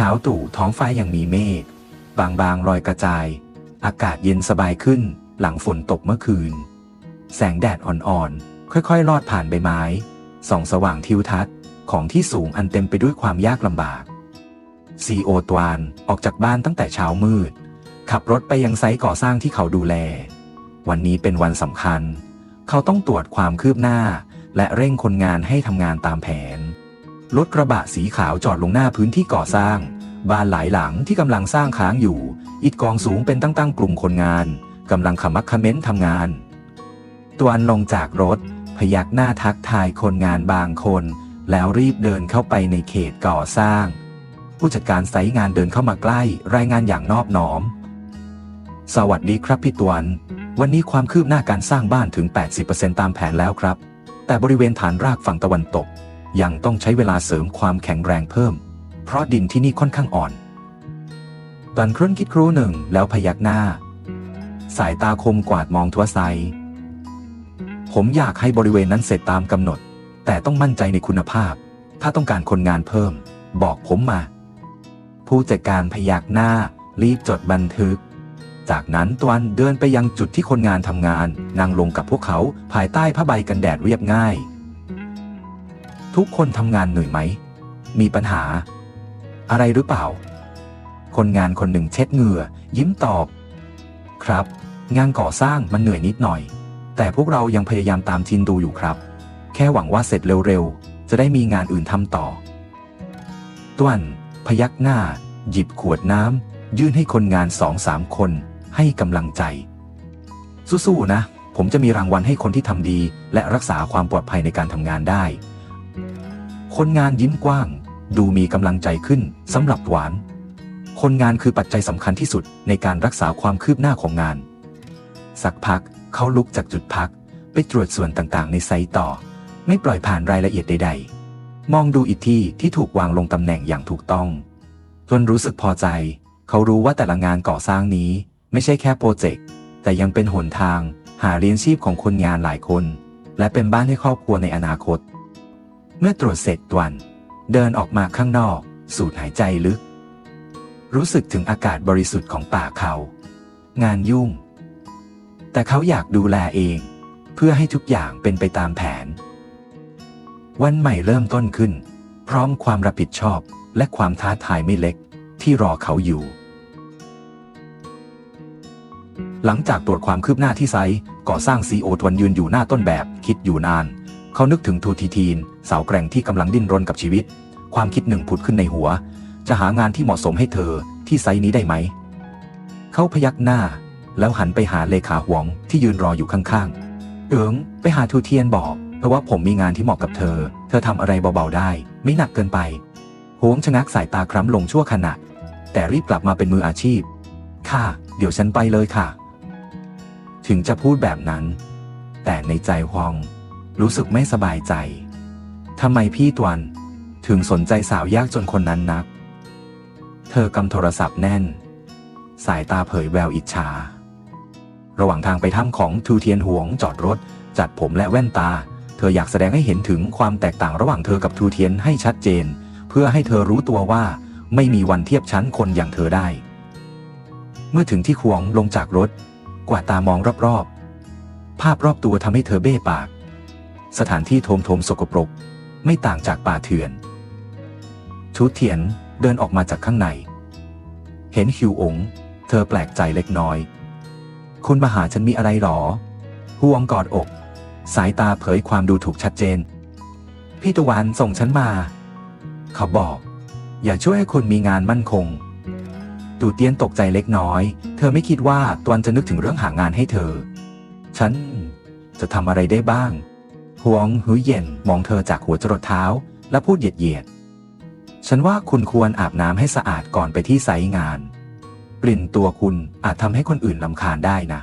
ช้าตู่ท้องฟ้ายังมีเมฆบางๆรอยกระจาย อากาศเย็นสบายขึ้น หลังฝนตกเมื่อคืน แสงแดดอ่อนๆ ค่อยๆ ลอดผ่านใบไม้ ส่องสว่างทิวทัศน์ของที่สูงอันเต็มไปด้วยความยากลำบากซีโอตวานออกจากบ้านตั้งแต่เช้ามืด ขับรถไปยังไซต์ก่อสร้างที่เขาดูแล วันนี้เป็นวันสำคัญ เขาต้องตรวจความคืบหน้า และเร่งคนงานให้ทำงานตามแผน รถกระบะสีขาวจอดลงหน้าพื้นที่ก่อสร้าง บ้านหลายหลังที่กำลังสร้างค้างอยู่ อิฐกองสูงเป็นตั้งๆกลุ่มคนงานกำลังขมักขม้นทำงาน ตวนลงจากรถ พยักหน้าทักทายคนงานบางคน แล้วรีบเดินเข้าไปในเขตก่อสร้าง ผู้จัดการไซต์งานเดินเข้ามาใกล้ รายงานอย่างนอบน้อม สวัสดีครับพี่ตวน วันนี้ความคืบหน้าการสร้างบ้านถึง 80%ตามแผนแล้วครับ แต่บริเวณฐานรากฝั่งตะวันตก ยังต้องใช้เวลาเสริมความแข็งแรงเพิ่ม เพราะดินที่นี่ค่อนข้างอ่อนตอนครุ่นคิดครู่หนึ่งแล้วพยักหน้า สายตาคมกวาดมองทั่วไซ ผมอยากให้บริเวณนั้นเสร็จตามกำหนด แต่ต้องมั่นใจในคุณภาพ ถ้าต้องการคนงานเพิ่ม บอกผมมา ผู้จัดการพยักหน้า รีบจดบันทึก จากนั้นตวันเดินไปยังจุดที่คนงานทำงานนั่งลงกับพวกเขาภายใต้ผ้าใบกันแดดเรียบง่าย ทุกคนทำงานเหนื่อยไหม มีปัญหา อะไรหรือเปล่า คนงานคนหนึ่งเช็ดเหงื่อ ยิ้มตอบ ครับ งานก่อสร้างมันเหนื่อยนิดหน่อย แต่พวกเรายังพยายามตามทินดูอยู่ครับ แค่หวังว่าเสร็จเร็วๆ จะได้มีงานอื่นทำต่อต้วนพยักหน้า หยิบขวดน้ำยื่นให้คนงานสองสามคน ให้กำลังใจ สู้ๆนะ ผมจะมีรางวัลให้คนที่ทำดี และรักษาความปลอดภัยในการทำงานได้ คนงานยิ้มกว้าง ดูมีกำลังใจขึ้นสำหรับหวาน คนงานคือปัจจัยสำคัญที่สุดในการรักษาความคืบหน้าของงาน สักพักเขาลุกจากจุดพัก ไปตรวจส่วนต่างๆ ในไซต์ต่อ ไม่ปล่อยผ่านรายละเอียดใด ๆ มองดูอีกที่ที่ถูกวางลงตำแหน่งอย่างถูกต้อง จนรู้สึกพอใจ เขารู้ว่าแต่ละงานก่อสร้างนี้ ไม่ใช่แค่โปรเจกต์แต่ยังเป็นหนทาง หาเลี้ยงชีพของคนงานหลายคน และเป็นบ้านให้ครอบครัวในอนาคต เมื่อตรวจเสร็จตวัน เดินออกมาข้างนอก สูดหายใจลึก รู้สึกถึงอากาศบริสุทธิ์ของป่าเขา งานยุ่ง แต่เขาอยากดูแลเอง เพื่อให้ทุกอย่างเป็นไปตามแผน วันใหม่เริ่มต้นขึ้น พร้อมความรับผิดชอบและความท้าทายไม่เล็กที่รอเขาอยู่ หลังจากตรวจความคืบหน้าที่ไซต์ก่อสร้างซีโอทวนยืนอยู่หน้าต้นแบบคิดอยู่นาน เขานึกถึงทูทีทีน สาวแกร่งที่กำลังดิ้นรนกับชีวิต ความคิดหนึ่งผุดขึ้นในหัว จะหางานที่เหมาะสมให้เธอที่ไซนี้ได้ไหม เขาพยักหน้า แล้วหันไปหาเลขาหวงที่ยืนรออยู่ข้างๆ เอิงไปหาทูเทียนบอก เพราะว่าผมมีงานที่เหมาะกับเธอ เธอทำอะไรเบาๆได้ ไม่หนักเกินไปหวงชะงักสายตาคล้ำลงชั่วขณะ แต่รีบกลับมาเป็นมืออาชีพ ค่ะ เดี๋ยวฉันไปเลยค่ะ ถึงจะพูดแบบนั้น แต่ในใจฮวง รู้สึกไม่สบายใจ ทำไมพี่ตวน ถึงสนใจสาวยากจนคนนั้นนัก เธอกำโทรศัพท์แน่น สายตาเผยแววอิจฉา ระหว่างทางไปถ้ำของทูเทียนหวงจอดรถ จัดผมและแว่นตา เธออยากแสดงให้เห็นถึงความแตกต่างระหว่างเธอกับทูเทียนให้ชัดเจน เพื่อให้เธอรู้ตัวว่าไม่มีวันเทียบชั้นคนอย่างเธอได้ เมื่อถึงที่ขวงลงจากรถ กวาดตามองรอบๆ ภาพรอบตัวทำให้เธอเบ้ปาก สถานที่โทมโทมสกปรก ไม่ต่างจากป่าเถื่อน ทูเทียนเดินออกมาจากข้างใน เห็นฮิวองเธอแปลกใจเล็กน้อย คุณมาหาฉันมีอะไรหรอห่วงกอดอก สายตาเผยความดูถูกชัดเจน พี่ตะวันส่งฉันมา เขาบอก อย่าช่วยให้คนมีงานมั่นคงตูเตียนตกใจเล็กน้อย เธอไม่คิดว่าตวนจะนึกถึงเรื่องหางานให้เธอ ฉันจะทำอะไรได้บ้าง หวงหุยเย็นมองเธอจากหัวจรดเท้า และพูดเหยียดเหยียด ฉันว่าคุณควรอาบน้ำให้สะอาดก่อนไปที่ไซต์งาน กลิ่นตัวคุณอาจทำให้คนอื่นลำคาญได้นะ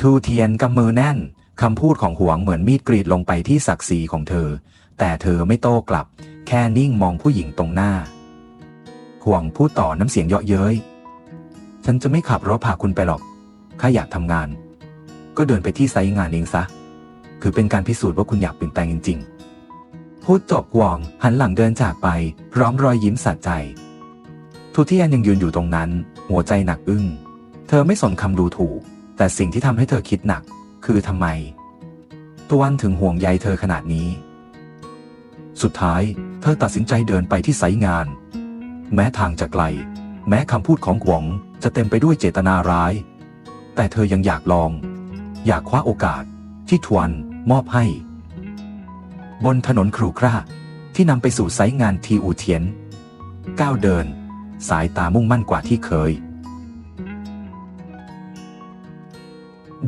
ทูเทียนกำมือแน่นคำพูดของหวงเหมือนมีดกรีดลงไปที่ศักดิ์ศรีของเธอ แต่เธอไม่โต้กลับ แค่นิ่งมองผู้หญิงตรงหน้า หวงพูดต่อน้ำเสียงเยาะเย้ย ฉันจะไม่ขับรถพาคุณไปหรอก ข้าอยากทำงาน ก็เดินไปที่ไซต์งานเองซะ คือเป็นการพิสูจน์ว่าคุณอยากเปลี่ยนแปลงจริงๆ พูดจบหวองหันหลังเดินจากไป พร้อมรอยยิ้มสะใจ ทุเทียนยังยืนอยู่ตรงนั้น หัวใจหนักอึ้ง เธอไม่สนคำดูถูก แต่สิ่งที่ทำให้เธอคิดหนัก คือทำไมตะวันถึงห่วงใยเธอขนาดนี้ สุดท้าย เธอตัดสินใจเดินไปที่ไซงาน แม้ทางจะไกล แม้คำพูดของกวงจะเต็มไปด้วยเจตนาร้าย แต่เธอยังอยากลอง อยากคว้าโอกาสที่ทวน มอบให้ บนถนนครูคร่าที่นำไปสู่ไซต์งานทีอูเทียน ก้าวเดิน สายตามุ่งมั่นกว่าที่เคย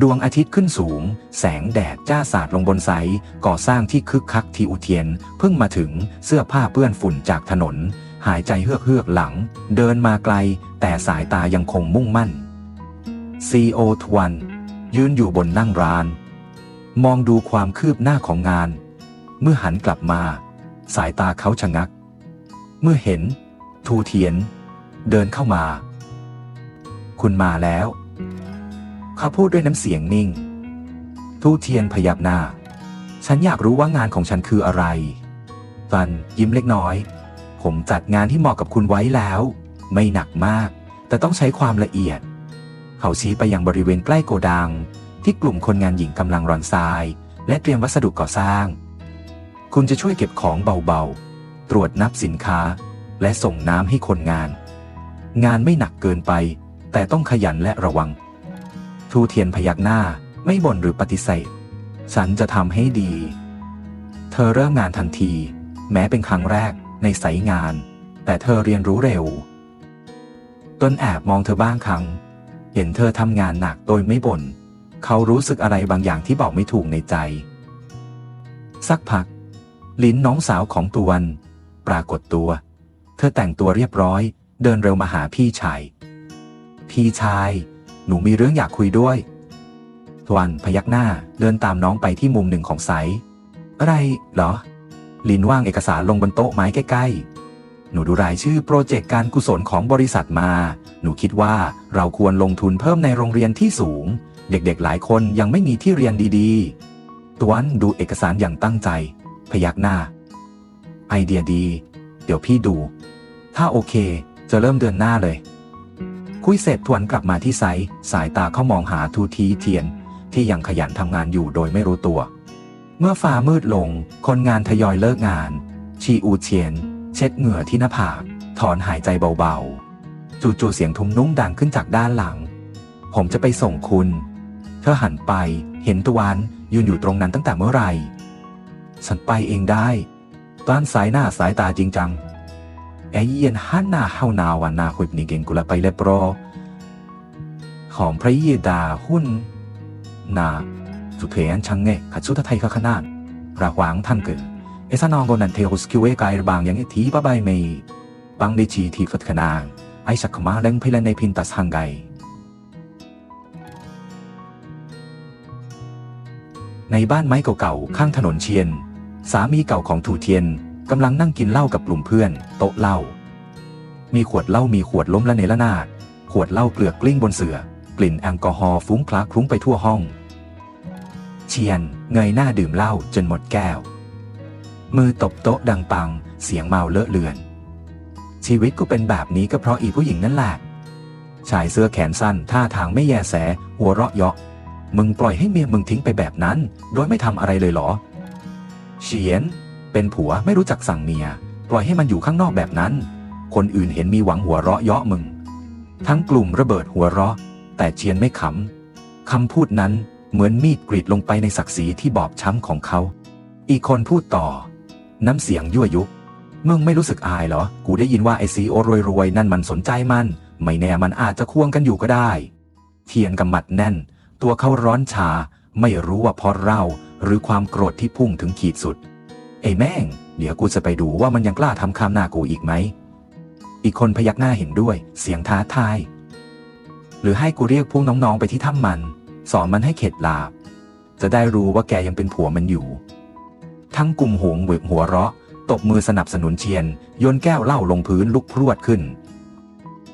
ดวงอาทิตย์ขึ้นสูง แสงแดดจ้าสาดลงบนไซต์ก่อสร้างที่คึกคักทีอูเทียน เพิ่งมาถึงเสื้อผ้าเปื้อนฝุ่นจากถนน หายใจเฮือกเฮือกหลัง เดินมาไกล แต่สายตายังคงมุ่งมั่น CEO ทวันยืนอยู่บนนั่งร้าน มองดูความคืบหน้าของงาน เมื่อหันกลับมา สายตาเขาชะงัก เมื่อเห็น ทูเทียน เดินเข้ามา คุณมาแล้ว เขาพูดด้วยน้ำเสียงนิ่ง ทูเทียนพยักหน้า ฉันอยากรู้ว่างานของฉันคืออะไรฟันยิ้มเล็กน้อย ผมจัดงานที่เหมาะกับคุณไว้แล้ว ไม่หนักมาก แต่ต้องใช้ความละเอียด เขาชี้ไปยังบริเวณใกล้โกดัง ที่กลุ่มคนงานหญิงกำลังรอนทราย และเตรียมวัสดุก่อสร้าง คุณจะช่วยเก็บของเบาๆ ตรวจนับสินค้า และส่งน้ำให้คนงาน งานไม่หนักเกินไป แต่ต้องขยันและระวัง ทูเทียนพยักหน้าไม่บ่นหรือปฏิเสธ ฉันจะทำให้ดี เธอเริ่มงานทันที แม้เป็นครั้งแรกในสายงาน แต่เธอเรียนรู้เร็ว ต้นแอบมองเธอบ้างครั้ง เห็นเธอทำงานหนักโดยไม่บ่น เขารู้สึกอะไรบางอย่างที่บอกไม่ถูกในใจ สักพัก ลิ้นน้องสาวของตวนปรากฏตัว เธอแต่งตัวเรียบร้อย เดินเร็วมาหาพี่ชาย พี่ชาย หนูมีเรื่องอยากคุยด้วยทวนพยักหน้าเดินตามน้องไปที่มุมหนึ่งของไซต์อะไรเหรอ ลินว่างเอกสารลงบนโต๊ะไม้ใกล้ๆ หนูดูรายชื่อโปรเจกต์การกุศลของบริษัทมา หนูคิดว่าเราควรลงทุนเพิ่มในโรงเรียนที่สูง เด็กๆหลายคนยังไม่มีที่เรียนดีๆ ตวนดูเอกสารอย่างตั้งใจ พยักหน้า ไอเดียดี เดี๋ยวพี่ดู ถ้าโอเค จะเริ่มเดือนหน้าเลย คุยเสร็จทวนกลับมาที่ไซต์สายตาเขามองหาทูทีเทียน ที่ยังขยันทำงานอยู่โดยไม่รู้ตัว เมื่อฟ้ามืดลง คนงานทยอยเลิกงาน ชีอูเทียน เช็ดเหงื่อที่หน้าผากถอนหายใจเบาๆ จู่ๆเสียงทุ้มนุ่งดังขึ้นจากด้านหลัง ผมจะไปส่งคุณ ธอหันไปเห็นตะวันยืนอยู่ตรงนั้นตั้งแต่เมื่อไหร่ ฉันไปเองได้ต้านสายหน้าสายตาจริงจังไอเยียนฮันนาเฮานาวันนาคุบนิเกนกุละไปเลโปรหอมพระเยดาหุ้น นาสุเทนชังเงขัดสุทไทยขขนาดระหวางท่านเกิดเอสนองกนันเทอุสคิวเอกายบางยังทีบะใบเมย์บังดิจีทีฟัดขนางไอสักมาเล่งพิลในพินตัสฮังไก ในบ้านไม้เก่าๆข้างถนนเชียน สามีเก่าของถูเทียนกำลังนั่งกินเหล้ากับกลุ่มเพื่อน โต๊ะเหล้ามีขวดเหล้ามีขวดล้มละเนระนาด ขวดเหล้าเกลือกกลิ้งบนเสือกลิ่นแอลกอฮอล์ฟุ้งคลาคลุ้งไปทั่วห้อง เชียนเงยหน้าดื่มเหล้าจนหมดแก้ว มือตบโต๊ะดังปัง เสียงเมาเลอะเลือน ชีวิตก็เป็นแบบนี้ก็เพราะอีผู้หญิงนั่นแหละชายเสื้อแขนสั้นท่าทางไม่แยแส หัวเราะเยาะ มึงปล่อยให้เมียมึงทิ้งไปแบบนั้น โดยไม่ทำอะไรเลยเหรอ เฉียน เป็นผัวไม่รู้จักสั่งเมีย ปล่อยให้มันอยู่ข้างนอกแบบนั้น คนอื่นเห็นมีหวังหัวเราะเยาะมึง ทั้งกลุ่มระเบิดหัวเราะ แต่เชียนไม่ขำคำพูดนั้นเหมือนมีดกรีดลงไปในศักดิ์ศรีที่บอบช้ำของเขา อีกคนพูดต่อ น้ำเสียงยั่วยุ มึงไม่รู้สึกอายเหรอ กูได้ยินว่าไอซีโอรวยๆนั่นมันสนใจมัน ไม่แน่มันอาจจะควงกันอยู่ก็ได้ เทียนกำมัดแน่น ตัวเขาร้อนชา ไม่รู้ว่าเพราะเราหรือความโกรธที่พุ่งถึงขีดสุด ไอ้แม่ง เดี๋ยวกูจะไปดูว่ามันยังกล้าทำคำหน้ากูอีกไหม อีกคนพยักหน้าเห็นด้วย เสียงท้าทาย หรือให้กูเรียกพวกน้องๆไปที่ถ้ำมัน สอนมันให้เข็ดหลาบ จะได้รู้ว่าแกยังเป็นผัวมันอยู่ ทั้งกลุ่มหงเหวกหัวเราะ ตบมือสนับสนุนเชียน โยนแก้วเหล้าลงพื้นลุกพรวดขึ้น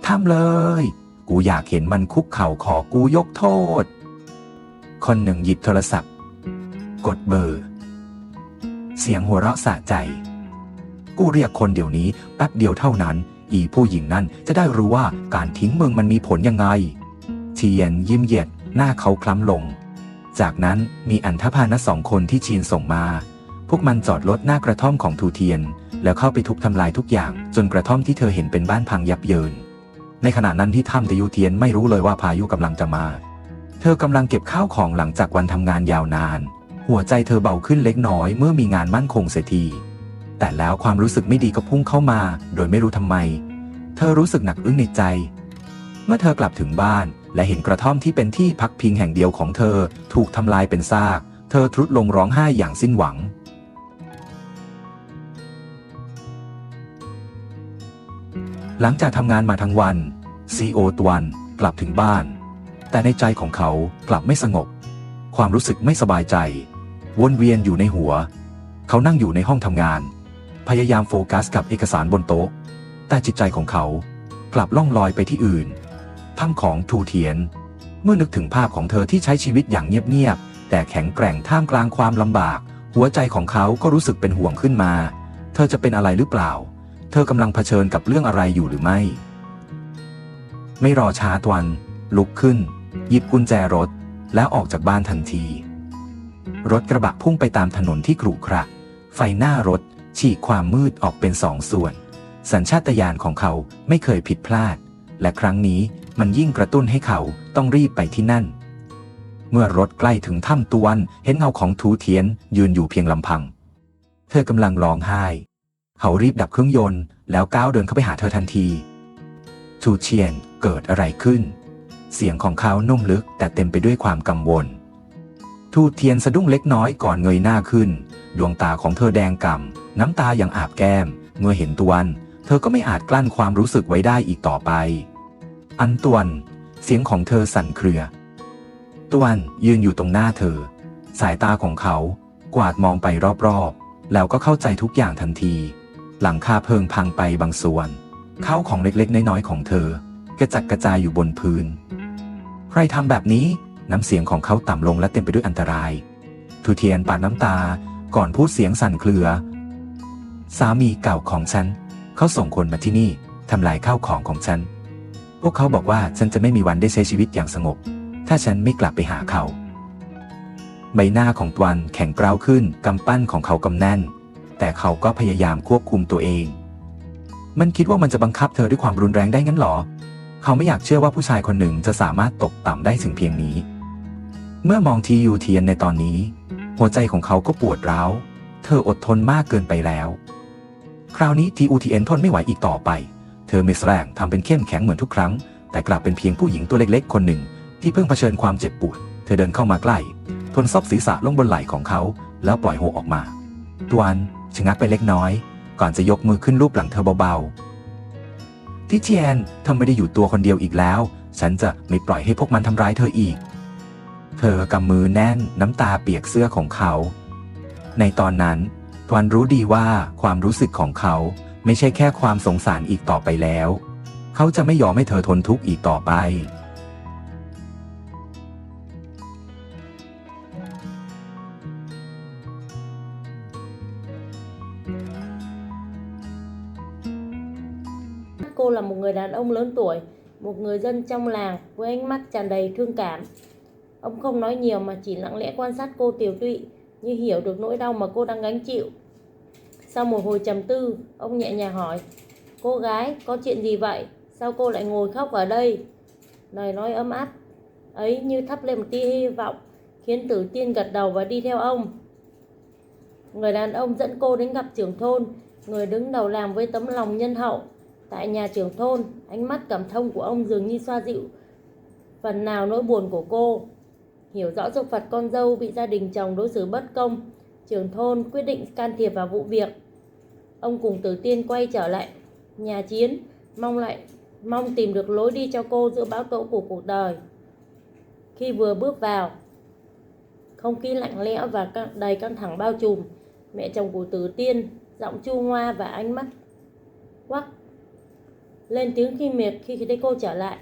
ทำเลย กูอยากเห็นมันคุกเข่าขอกูยกโทษ คนหนึ่งหยิบโทรศัพท์ กดเบอร์ เสียงหัวเราะสะใจ กูเรียกคนเดี๋ยวนี้แป๊บเดียวเท่านั้น อีผู้หญิงนั้นจะได้รู้ว่าการทิ้งมึงมันมีผลยังไง เทียนยิ้มเยียดหน้าเขาคล้ำลง จากนั้นมีอันธพาลสองคนที่ชีนส่งมา พวกมันจอดรถหน้ากระท่อมของทูเทียน แล้วเข้าไปทุบทำลายทุกอย่าง จนกระท่อมที่เธอเห็นเป็นบ้านพังยับเยิน ในขณะนั้นที่ถ้ำตะยูเทียนไม่รู้เลยว่าพายุกำลังจะมา เธอกำลังเก็บข้าวของหลังจากวันทำงานยาวนาน หัวใจเธอเบาขึ้นเล็กน้อยเมื่อมีงานมั่นคงเสียที แต่แล้วความรู้สึกไม่ดีก็พุ่งเข้ามา โดยไม่รู้ทำไม เธอรู้สึกหนักอึ้งในใจ เมื่อเธอกลับถึงบ้าน และเห็นกระท่อมที่เป็นที่พักพิงแห่งเดียวของเธอ ถูกทำลายเป็นซาก เธอทรุดลงร้องไห้อย่างสิ้นหวังหลังจากทำงานมาทั้งวันซีโอตวันกลับถึงบ้าน แต่ในใจของเขากลับไม่สงบ ความรู้สึกไม่สบายใจ วนเวียนอยู่ในหัว เขานั่งอยู่ในห้องทำงาน พยายามโฟกัสกับเอกสารบนโต๊ะ แต่จิตใจของเขากลับล่องลอยไปที่อื่นถ้ำของทูเทียน เมื่อนึกถึงภาพของเธอที่ใช้ชีวิตอย่างเงียบๆแต่แข็งแกร่งท่ามกลางความลำบาก หัวใจของเขาก็รู้สึกเป็นห่วงขึ้นมา เธอจะเป็นอะไรหรือเปล่า เธอกำลังเผชิญกับเรื่องอะไรอยู่หรือไม่ ไม่รอช้าตวันลุกขึ้น หยิบกุญแจรถ แล้วออกจากบ้านทันที รถกระบะพุ่งไปตามถนนที่ขรุขระ ไฟหน้ารถ ฉีกความมืดออกเป็นสองส่วน สัญชาตญาณของเขาไม่เคยผิดพลาด และครั้งนี้มันยิ่งกระตุ้นให้เขาต้องรีบไปที่นั่น เมื่อรถใกล้ถึงถ้ำตวนเห็นเงาของทูเทียนยืนอยู่เพียงลำพัง เธอกำลังร้องไห้ เขารีบดับเครื่องยนต์ แล้วก้าวเดินเข้าไปหาเธอทันทีทูเทียนเกิดอะไรขึ้น เสียงของเขานุ่มลึกแต่เต็มไปด้วยความกังวล ทูเทียนสะดุ้งเล็กน้อยก่อนเงยหน้าขึ้น ดวงตาของเธอแดงก่ำน้ำตาอยังอาบแก้ม เมื่อเห็นตวน เธอก็ไม่อาจกลั้นความรู้สึกไว้ได้อีกต่อไป อันตวน เสียงของเธอสั่นเครือ ตวนยืนอยู่ตรงหน้าเธอ สายตาของเขา กวาดมองไปรอบๆ แล้วก็เข้าใจทุกอย่างทันที หลังคาเพิงพังไปบางส่วนข้าวของเล็กๆ น้อยๆ ของเธอกระจัดกระจายอยู่บนพื้น ใครทำแบบนี้ น้ำเสียงของเขาต่ำลงและเต็มไปด้วยอันตราย ทูเทียนปาดน้ำตา ก่อนพูดเสียงสั่นเครือ สามีเก่าของฉัน เขาส่งคนมาที่นี่ทำลายข้าวของของฉัน พวกเขาบอกว่าฉันจะไม่มีวันได้ใช้ชีวิตอย่างสงบ ถ้าฉันไม่กลับไปหาเขา ใบหน้าของตวันแข็งกร้าวขึ้นกำปั้นของเขากำแน่น แต่เขาก็พยายามควบคุมตัวเอง มันคิดว่ามันจะบังคับเธอด้วยความรุนแรงได้งั้นหรอ เขาไม่อยากเชื่อว่าผู้ชายคนหนึ่งจะสามารถตกต่ำได้ถึงเพียงนี้ เมื่อมองทียูเทียนในตอนนี้ หัวใจของเขาก็ปวดร้าว เธออดทนมากเกินไปแล้ว คราวนี้ทีอูทีเอ็นทนไม่ไหวอีกต่อไป เธอไม่แสดงทำเป็นเข้มแข็งเหมือนทุกครั้ง แต่กลับเป็นเพียงผู้หญิงตัวเล็กๆ คนหนึ่ง ที่เพิ่งเผชิญความเจ็บปวด เธอเดินเข้ามาใกล้ ทนซบศีรษะลงบนไหล่ของเขา แล้วปล่อยโฮออกมาตวนชะงักไปเล็กน้อย ก่อนจะยกมือขึ้นรูปหลังเธอเบาๆ ทิเจียนเธอไม่ได้อยู่ตัวคนเดียวอีกแล้ว ฉันจะไม่ปล่อยให้พวกมันทำร้ายเธออีก เธอกำมือแน่นน้ำตาเปียกเสื้อของเขา ในตอนนั้นทวันรู้ดีว่าความรู้สึกของเขาไม่ใช่แค่ความสงสารอีกต่อไปแล้ว เขาจะไม่ยอมให้เธอทนทุกข์อีกต่อไป người đàn ông lớn tuổi, một người dân trong làng với ánh mắt tràn đầy thương cảm. Ông không nói nhiều mà chỉ lặng lẽ quan sát cô tiểu tụy, như hiểu được nỗi đau mà cô đang gánh chịu. Sau một hồi trầm tư, ông nhẹ nhàng hỏi, Cô gái, có chuyện gì vậy? Sao cô lại ngồi khóc ở đây? Lời nói ấm áp ấy như thắp lên một tia hy vọng, khiến tử tiên gật đầu và đi theo ông. Người đàn ông dẫn cô đến gặp trưởng thôn, người đứng đầu làng với tấm lòng nhân hậu. Tại nhà trưởng thôn, ánh mắt cảm thông của ông dường như xoa dịu phần nào nỗi buồn của cô. Hiểu rõ dục phạt con dâu bị gia đình chồng đối xử bất công, trưởng thôn quyết định can thiệp vào vụ việc. Ông cùng Tử Tiên quay trở lại nhà chiến, mong lại mong tìm được lối đi cho cô giữa bão tố của cuộc đời. Khi vừa bước vào, không khí lạnh lẽo và đầy căng thẳng bao trùm. Mẹ chồng của Tử Tiên, giọng chu hoa và ánh mắt quắc lên tiếng khi mệt khi thấy cô trở lại.